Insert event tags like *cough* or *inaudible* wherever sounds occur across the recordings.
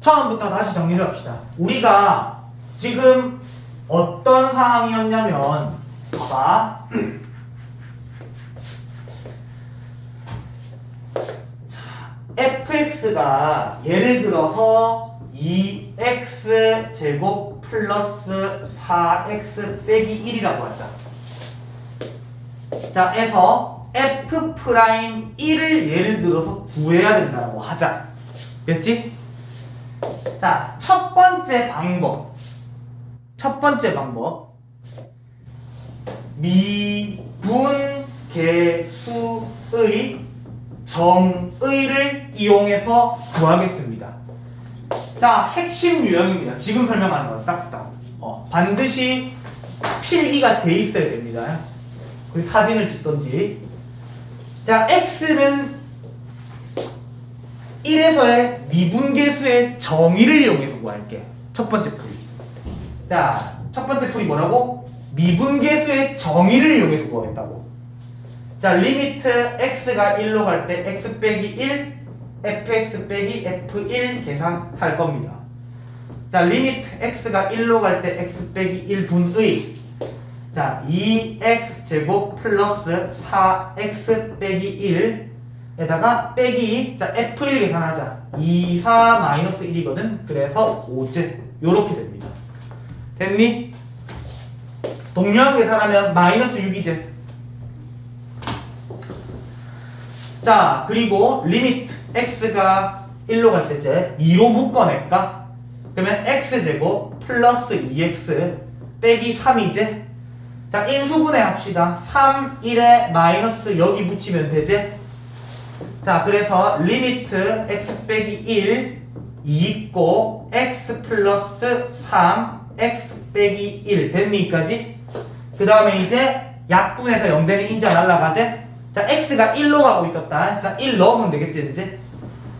처음부터 다시 정리를 합시다. 우리가 지금 어떤 상황이었냐면, 봐봐. *clears throat* 자, fx가 예를 들어서 2x 제곱 플러스 4x 빼기 1이라고 하자. 자, 에서 f 프라임 1을 예를 들어서 구해야 된다고 하자. 됐지? 자, 첫 번째 방법. 첫 번째 방법. 미분계수의 정의를 이용해서 구하겠습니다. 자, 핵심 유형입니다. 지금 설명하는 건 딱딱. 어, 반드시 필기가 돼 있어야 됩니다. 그 사진을 찍던지. 자, x는 1에서의 미분계수의 정의를 이용해서 구할게. 첫 번째 풀이. 자, 첫 번째 풀이 뭐라고? 미분계수의 정의를 이용해서 구하겠다고. 자, 리미트 x가 1로 갈 때 x 빼기 1, fx 빼기 f1 계산할 겁니다. 자, 리미트 x가 1로 갈 때 x 빼기 1분의 자, 2x 제곱 플러스 4x 빼기 1 에다가 빼기 자, f1 계산하자. 2, 4 마이너스 1이거든. 그래서 5제 요렇게 됩니다. 됐니? 동량 계산하면 마이너스 6이제. 자, 그리고 리미트 x가 1로 갈 때째 2로 묶어낼까? 그러면 x제곱 플러스 2x 빼기 3이제. 자, 인수분해 합시다. 3, 1에 마이너스 여기 붙이면 되지? 자, 그래서 리미트 x 빼기 1, 2 있고 x 플러스 3, x 빼기 1 됐니까지? 그 다음에 이제 약분해서 0되는 인자 날라가지? 자, x가 1로 가고 있었다. 자, 1 넣으면 되겠지, 이제?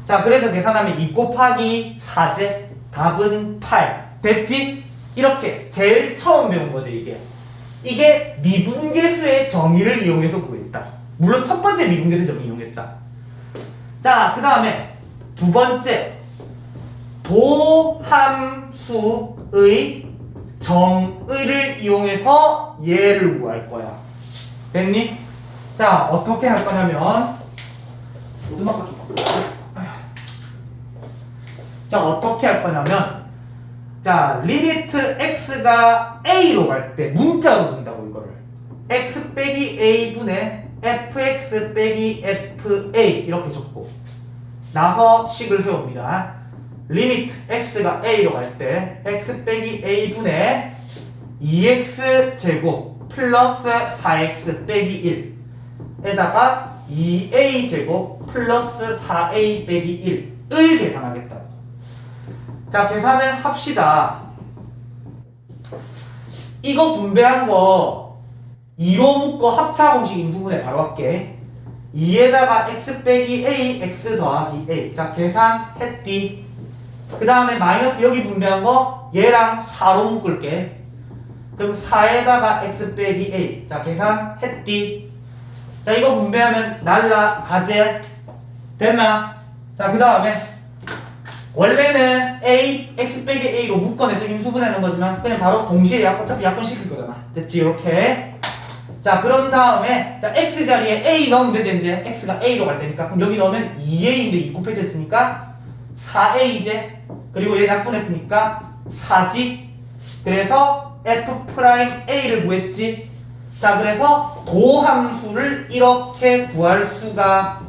자, 그래서 계산하면 2 곱하기 4제 답은 8. 됐지? 이렇게 제일 처음 배운 거지, 이게. 이게 미분계수의 정의를 이용해서 구했다. 물론 첫 번째 미분계수 정의 이용했다. 자, 그 다음에 두 번째 도함수의 정의를 이용해서 얘를 구할 거야. 됐니? 자, 어떻게 할 거냐면. 자, 어떻게 할 거냐면 자, 리미트 x가 a로 갈 때 문자로 준다고 이거를. x 빼기 a 분의 fx 빼기 fa 이렇게 적고 나서 식을 세웁니다. 리미트 x가 a로 갈 때 x 빼기 a 분의 2x 제곱 플러스 4x 빼기 1에다가 2a 제곱 플러스 4a 빼기 1을 계산하겠다. 자, 계산을 합시다. 이거 분배한 거 2로 묶어 합차 공식 인수분해 바로 할게. 2에다가 x 빼기 a, x 더하기 a. 자, 계산했디. 그 다음에 마이너스 여기 분배한 거 얘랑 4로 묶을게. 그럼 4에다가 x 빼기 a. 자, 계산했디. 자, 이거 분배하면 날라 가제. 됐나? 자, 그 다음에 원래는 a, x 빼기 a로 묶어내서 인수분해하는 거지만 그냥 바로 동시에 약, 어차피 약분시킬 거잖아. 됐지? 이렇게. 자, 그런 다음에 자, x 자리에 a 넣으면 되지 이제 x가 a로 갈 테니까. 그럼 여기 넣으면 2a인데 2 곱해졌으니까 4a제. 그리고 얘 약분했으니까 4지. 그래서 f 프라임 a를 구했지. 자 그래서 도함수를 이렇게 구할 수가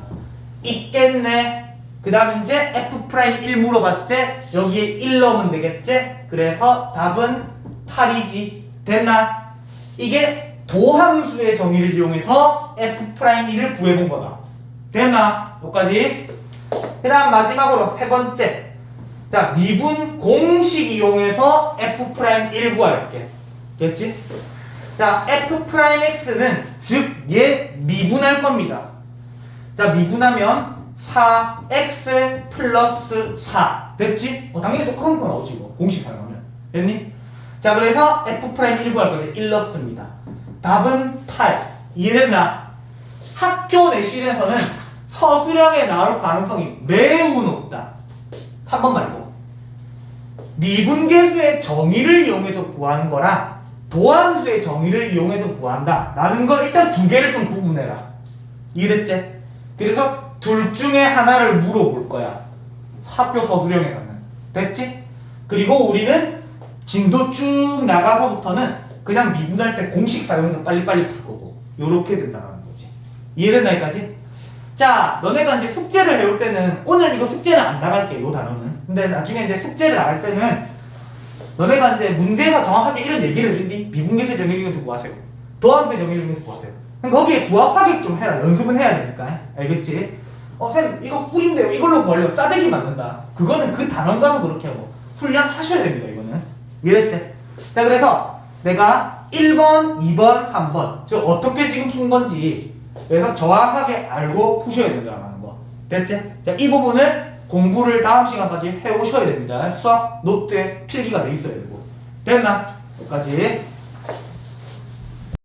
있겠네. 그 다음 이제 f 프라임 1 물어봤지? 여기에 1 넣으면 되겠지? 그래서 답은 8이지. 됐나? 이게 도함수의 정의를 이용해서 f 프라임 1을 구해본 거다. 됐나? 여기까지? 그 다음 마지막으로 세 번째. 자 미분 공식 이용해서 f 프라임 1 구할게. 됐지? 자 f 프라임 x는 즉 얘 미분할 겁니다. 자 미분하면 4x 플러스 4 됐지? 어, 당연히 똑같은 거 나오지 뭐 공식 사용하면. 됐니? 자 그래서 f 프라임 1 구할 거지 1 넣습니다 답은 8 이해됐나? 학교 내신에서는 서술형에 나올 가능성이 매우 높다. 3번 말고. 미분계수의 정의를 이용해서 구하는 거랑 도함수의 정의를 이용해서 구한다. 라는 걸 일단 두 개를 좀 구분해라. 이해됐지? 그래서 둘 중에 하나를 물어볼 거야. 학교 서술형에서는. 됐지? 그리고 우리는 진도 쭉 나가서부터는 그냥 미분할 때 공식 사용해서 빨리빨리 풀 거고 요렇게 된다는 거지 이해됐나 여기까지? 자 너네가 이제 숙제를 해올 때는 오늘 이거 숙제는 안 나갈게 요 단어는 근데 나중에 이제 숙제를 나갈 때는 너네가 이제 문제에서 정확하게 이런 얘기를 해준디 미분계수 정의를 이용해서 구하세요 도함수 이용해서 구하세요 거기에 부합하게 좀 해라 연습은 해야 되니까 알겠지? 어, 쌤, 이거 꿀인데요. 이걸로 구하려면 싸대기 맞는다. 그거는 그 단원 가서 그렇게 하고 훈련하셔야 됩니다, 이거는. 이해됐지? 자, 그래서 내가 1번, 2번, 3번. 저 어떻게 지금 푼 건지. 그래서 정확하게 알고 푸셔야 된다는 거. 됐지? 자, 이 부분을 공부를 다음 시간까지 해오셔야 됩니다. 수학 노트에 필기가 돼 있어야 되고. 됐나? 여기까지.